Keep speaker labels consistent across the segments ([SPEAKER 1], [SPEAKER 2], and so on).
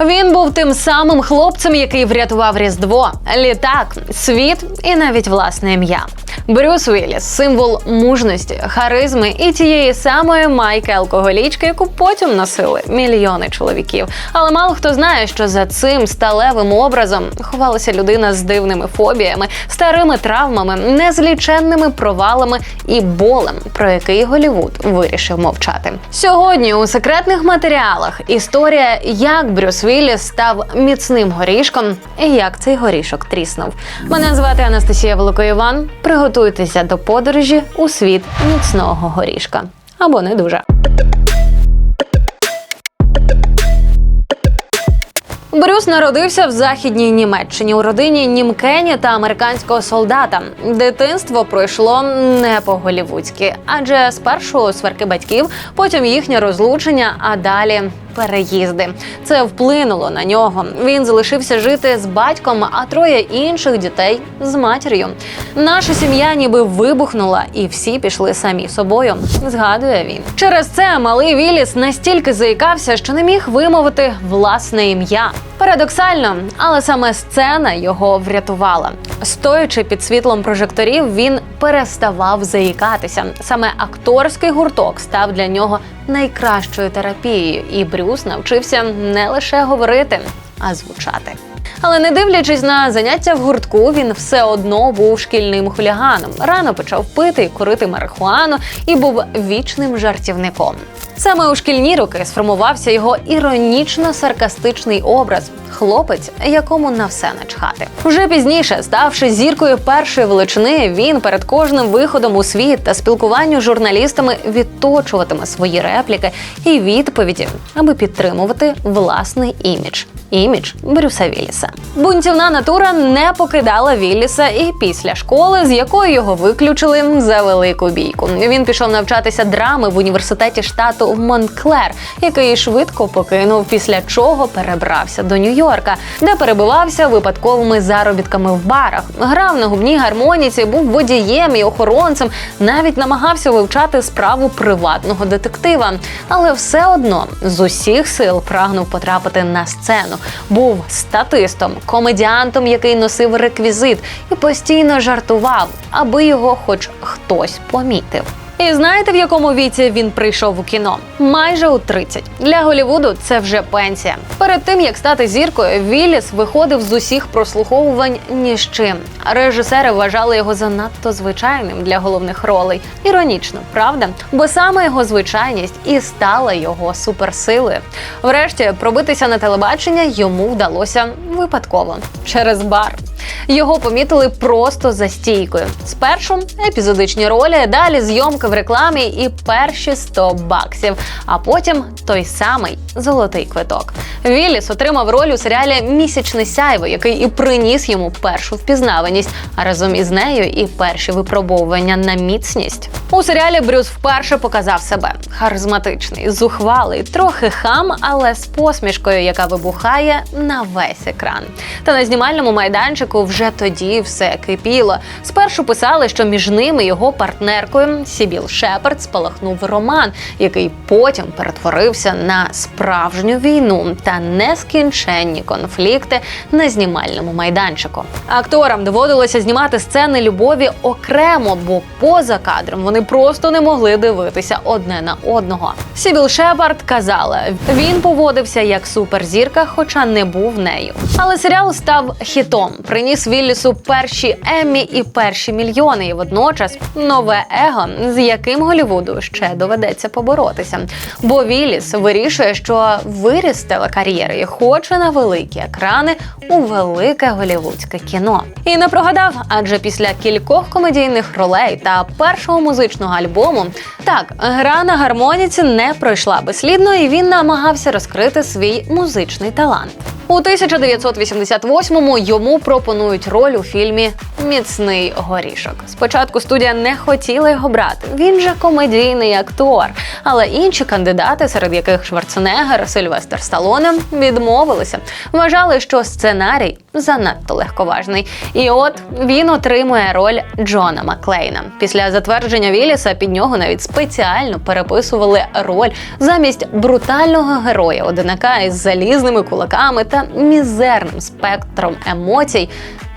[SPEAKER 1] Він був тим самим хлопцем, який врятував Різдво, літак, світ і навіть власне ім'я. Брюс Вілліс символ мужності, харизми і тієї самої майки алкоголічки, яку потім носили мільйони чоловіків. Але мало хто знає, що за цим сталевим образом ховалася людина з дивними фобіями, старими травмами, незліченними провалами і болем, про який Голівуд вирішив мовчати. Сьогодні у секретних матеріалах історія, як Брюс Вілліс став міцним горішком і як цей горішок тріснув. Мене звати Анастасія Великоїван. Приготуйтеся до подорожі у світ міцного горішка. Або не дуже. Брюс народився в західній Німеччині у родині німкені та американського солдата. Дитинство пройшло не по-голівудськи, адже спершу сварки батьків, потім їхнє розлучення, а далі переїзди. Це вплинуло на нього. Він залишився жити з батьком, а троє інших дітей з матір'ю. Наша сім'я ніби вибухнула, і всі пішли самі собою. Згадує він. Через це малий Віліс настільки заїкався, що не міг вимовити власне ім'я. Парадоксально, але саме сцена його врятувала. Стоячи під світлом прожекторів, він переставав заїкатися. Саме акторський гурток став для нього найкращою терапією, і Брюс навчився не лише говорити, а звучати. Але не дивлячись на заняття в гуртку, він все одно був шкільним хуліганом. Рано почав пити і курити марихуану і був вічним жартівником. Саме у шкільні роки сформувався його іронічно-саркастичний образ хлопець, якому на все начхати. Вже пізніше, ставши зіркою першої величини, він перед кожним виходом у світ та спілкуванню з журналістами відточуватиме свої репліки і відповіді, аби підтримувати власний імідж. Імідж Брюса Вілліса. Бунтівна натура не покидала Вілліса і після школи, з якої його виключили за велику бійку. Він пішов навчатися драми в університеті штату Монклер, який швидко покинув, після чого перебрався до Нью-Йорка, де перебивався випадковими заробітками в барах. Грав на губній гармоніці, був водієм і охоронцем, навіть намагався вивчати справу приватного детектива. Але все одно з усіх сил прагнув потрапити на сцену. Був статистом, комедіантом, який носив реквізит і постійно жартував, аби його хоч хтось помітив. І знаєте, в якому віці він прийшов у кіно? Майже у 30. Для Голівуду це вже пенсія. Перед тим як стати зіркою, Вілліс виходив з усіх прослуховувань ні з чим. Режисери вважали його занадто звичайним для головних ролей. Іронічно, правда? Бо саме його звичайність і стала його суперсилою. Врешті пробитися на телебачення йому вдалося випадково через бар. Його помітили просто за стійкою. Спершу епізодичні ролі, далі зйомки рекламі і перші 100 баксів. А потім той самий золотий квиток. Вілліс отримав роль у серіалі Місячне сяйво, який і приніс йому першу впізнаваність, а разом із нею і перші випробовування на міцність. У серіалі Брюс вперше показав себе харизматичний, зухвалий, трохи хам, але з посмішкою, яка вибухає на весь екран. Та на знімальному майданчику вже тоді все кипіло. Спершу писали, що між ними його партнеркою Сібіл Шепард спалахнув роман, який потім перетворився на справжню війну та нескінченні конфлікти на знімальному майданчику. Акторам доводилося знімати сцени любові окремо, бо поза кадром вони просто не могли дивитися одне на одного. Сібіл Шепард казала, він поводився як суперзірка, хоча не був нею. Але серіал став хітом, приніс Віллісу перші Еммі і перші мільйони, і водночас нове его, з яким Голівуду ще доведеться поборотися. Бо Вілліс вирішує, що виріс телекар'єри і хоче на великі екрани у велике голівудське кіно. І не прогадав, адже після кількох комедійних ролей та першого музичного альбому так гра на гармоніці не пройшла безслідно, і він намагався розкрити свій музичний талант. У 1988-му йому пропонують роль у фільмі Міцний горішок. Спочатку студія не хотіла його брати. Він же комедійний актор. Але інші кандидати, серед яких Шварценеггер, Сильвестр Сталоне, відмовилися. Вважали, що сценарій занадто легковажний. І от він отримує роль Джона Маклейна. Після затвердження Вілліса під нього навіть спеціально переписували роль замість брутального героя, одинака із залізними кулаками та мізерним спектром емоцій.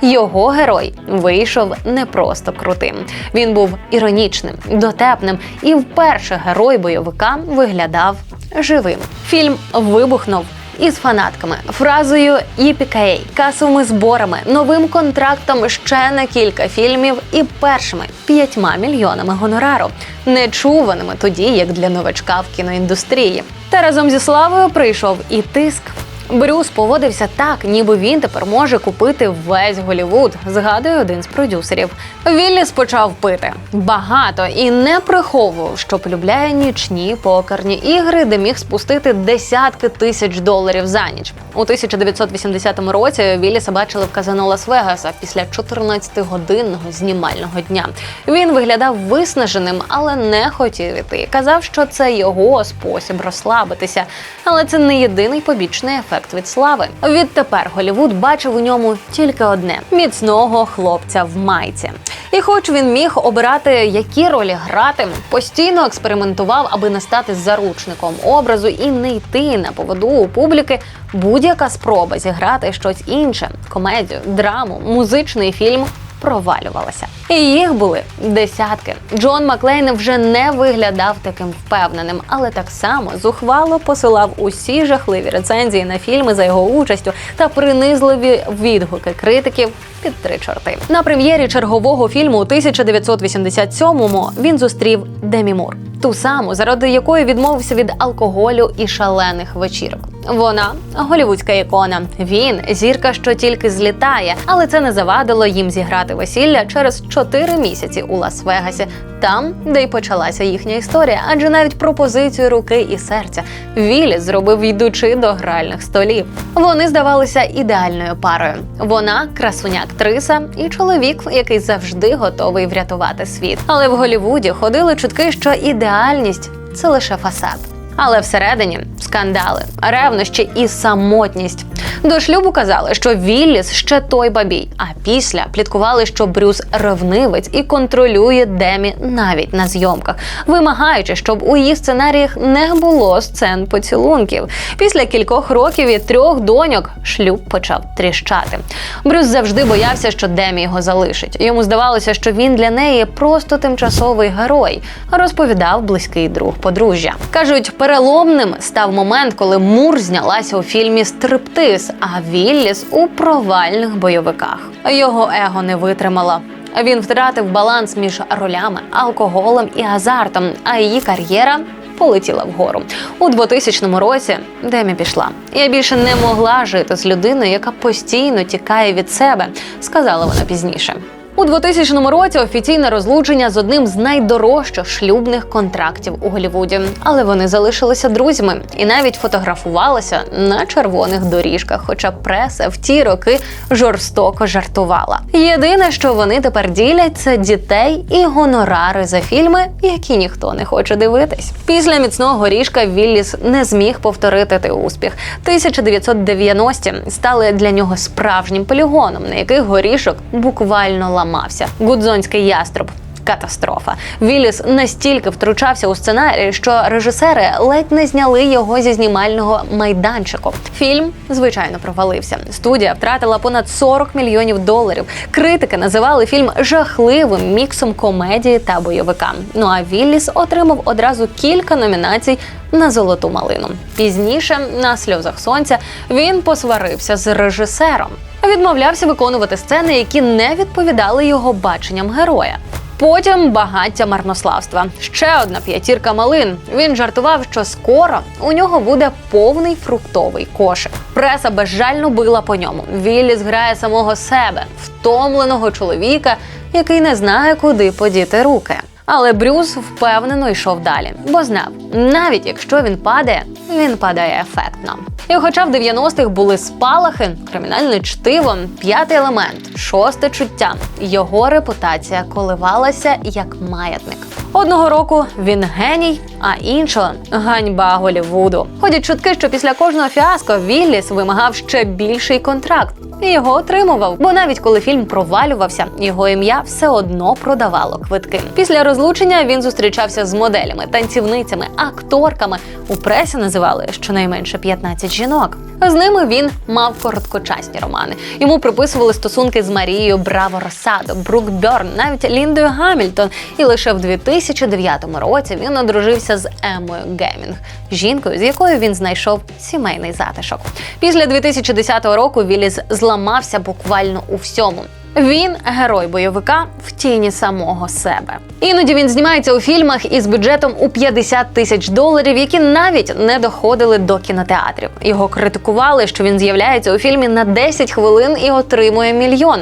[SPEAKER 1] Його герой вийшов не просто крутим. Він був іронічним, дотепним, і вперше герой бойовика виглядав живим. Фільм вибухнув із фанатками, фразою «Їпікей», касовими зборами, новим контрактом ще на кілька фільмів і першими п'ятьма мільйонами гонорару, нечуваними тоді, як для новачка в кіноіндустрії. Та разом зі славою прийшов і тиск. Брюс поводився так, ніби він тепер може купити весь Голівуд, згадує один з продюсерів. Вілліс почав пити багато і не приховував, що полюбляє нічні покерні ігри, де міг спустити десятки тисяч доларів за ніч. У 1980 році Вілліса бачили в казино Лас-Вегаса після 14-годинного знімального дня. Він виглядав виснаженим, але не хотів іти. Казав, що це його спосіб розслабитися. Але це не єдиний побічний ефект від слави. Відтепер Голівуд бачив у ньому тільки одне міцного хлопця в майці. І, хоч він міг обирати, які ролі грати, постійно експериментував, аби не стати заручником образу і не йти на поводу у публіки. Будь-яка спроба зіграти щось інше комедію, драму, музичний фільм. Провалювалася, і їх були десятки. Джон Маклейн вже не виглядав таким впевненим, але так само зухвало посилав усі жахливі рецензії на фільми за його участю та принизливі відгуки критиків під три чорти. На прем'єрі чергового фільму у 1987-му він зустрів Демі Мур, ту саму, заради якої відмовився від алкоголю і шалених вечірок. Вона голівудська ікона. Він зірка, що тільки злітає, але це не завадило їм зіграти весілля через чотири місяці у Лас-Вегасі, там, де й почалася їхня історія. Адже навіть пропозицію руки і серця Вілліс зробив, йдучи до гральних столів. Вони здавалися ідеальною парою. Вона красуня актриса і чоловік, який завжди готовий врятувати світ. Але в Голівуді ходили чутки, що ідеальність це лише фасад. Але всередині скандали, ревнощі і самотність. До шлюбу казали, що Вілліс ще той бабій. А після пліткували, що Брюс ревнивець і контролює Демі навіть на зйомках, вимагаючи, щоб у її сценаріях не було сцен поцілунків. Після кількох років і трьох доньок шлюб почав тріщати. Брюс завжди боявся, що Демі його залишить. Йому здавалося, що він для неї просто тимчасовий герой, розповідав близький друг подружжя. кажуть, переломним став момент, коли Мур знялася у фільмі Стриптиз, а Вілліс у провальних бойовиках. Його его не витримало. Він втратив баланс між ролями, алкоголем і азартом, а її кар'єра полетіла вгору. У 2000 році Демі пішла. Я більше не могла жити з людиною, яка постійно тікає від себе, сказала вона пізніше. У 2000 році офіційне розлучення з одним з найдорожчих шлюбних контрактів у Голлівуді. Але вони залишилися друзями і навіть фотографувалися на червоних доріжках. Хоча преса в ті роки жорстоко жартувала. Єдине, що вони тепер ділять, це дітей і гонорари за фільми, які ніхто не хоче дивитись. Після міцного горішка Вілліс не зміг повторити той успіх. 1990-ті стали для нього справжнім полігоном, на яких горішок буквально ламався. Гудзонський яструб. Катастрофа. Вілліс настільки втручався у сценарій, що режисери ледь не зняли його зі знімального майданчику. Фільм, звичайно, провалився. Студія втратила понад 40 мільйонів доларів. Критики називали фільм жахливим міксом комедії та бойовика. Ну а Вілліс отримав одразу кілька номінацій на золоту малину. Пізніше, на сльозах сонця, він посварився з режисером. Відмовлявся виконувати сцени, які не відповідали його баченням героя. Потім багаття марнославства. Ще одна п'ятірка малин. Він жартував, що скоро у нього буде повний фруктовий кошик. Преса безжально била по ньому. Вілліс грає самого себе, втомленого чоловіка, який не знає, куди подіти руки. Але Брюс впевнено йшов далі, бо знав, навіть якщо він падає, він падає ефектно. І хоча в 90-х були спалахи, кримінальне чтиво, п'ятий елемент, шосте чуття, його репутація коливалася як маятник. Одного року він геній, а іншого ганьба Голівуду. Ходять чутки, що після кожного фіаско Вілліс вимагав ще більший контракт. І його отримував, бо навіть коли фільм провалювався, його ім'я все одно продавало квитки. Після розлучення він зустрічався з моделями, танцівницями, акторками. У пресі називали щонайменше 15 жінок. З ними він мав короткочасні романи. Йому приписували стосунки з Марією Браво Росадо, Брук Бьорн, навіть Ліндою Гамільтон. І лише в 2009 році він одружився з Емою Гемінг, жінкою, з якою він знайшов сімейний затишок. Після 2010 року Віліс зламався буквально у всьому. Він герой бойовика в тіні самого себе. Іноді він знімається у фільмах із бюджетом у 50 тисяч доларів, які навіть не доходили до кінотеатрів. Його критикували, що він з'являється у фільмі на 10 хвилин і отримує мільйон.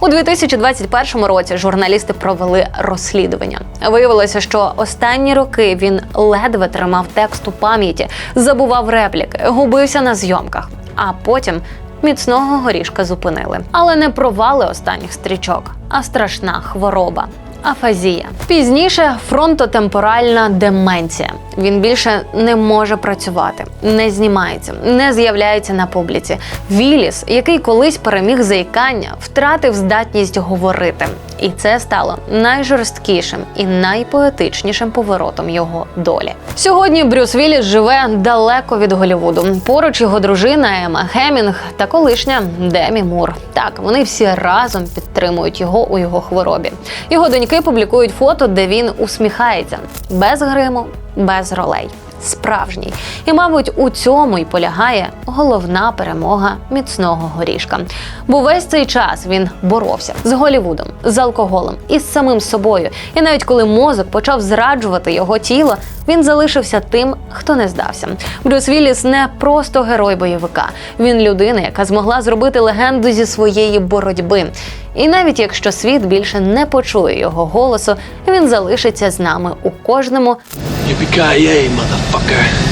[SPEAKER 1] У 2021 році журналісти провели розслідування. Виявилося, що останні роки він ледве тримав текст у пам'яті, забував репліки, губився на зйомках, а потім. Міцного горішка зупинили, але не провали останніх стрічок, а страшна хвороба. Афазія пізніше фронтотемпоральна деменція. Він більше не може працювати, не знімається, не з'являється на публіці. Віліс, який колись переміг заїкання, втратив здатність говорити, і це стало найжорсткішим і найпоетичнішим поворотом його долі. Сьогодні Брюс Вілліс живе далеко від Голлівуду. Поруч його дружина Ема Хемінг та колишня Демі Мур. Так, вони всі разом підтримують його у його хворобі. Його доньки публікують фото, де він усміхається без гриму, без ролей. Справжній, і, мабуть, у цьому й полягає головна перемога міцного горішка. Бо весь цей час він боровся з Голівудом, з алкоголем і з самим собою. І навіть коли мозок почав зраджувати його тіло, він залишився тим, хто не здався. Брюс Вілліс не просто герой бойовика. Він людина, яка змогла зробити легенду зі своєї боротьби. І навіть якщо світ більше не почує його голосу, він залишиться з нами у кожному
[SPEAKER 2] yippee ki motherfucker.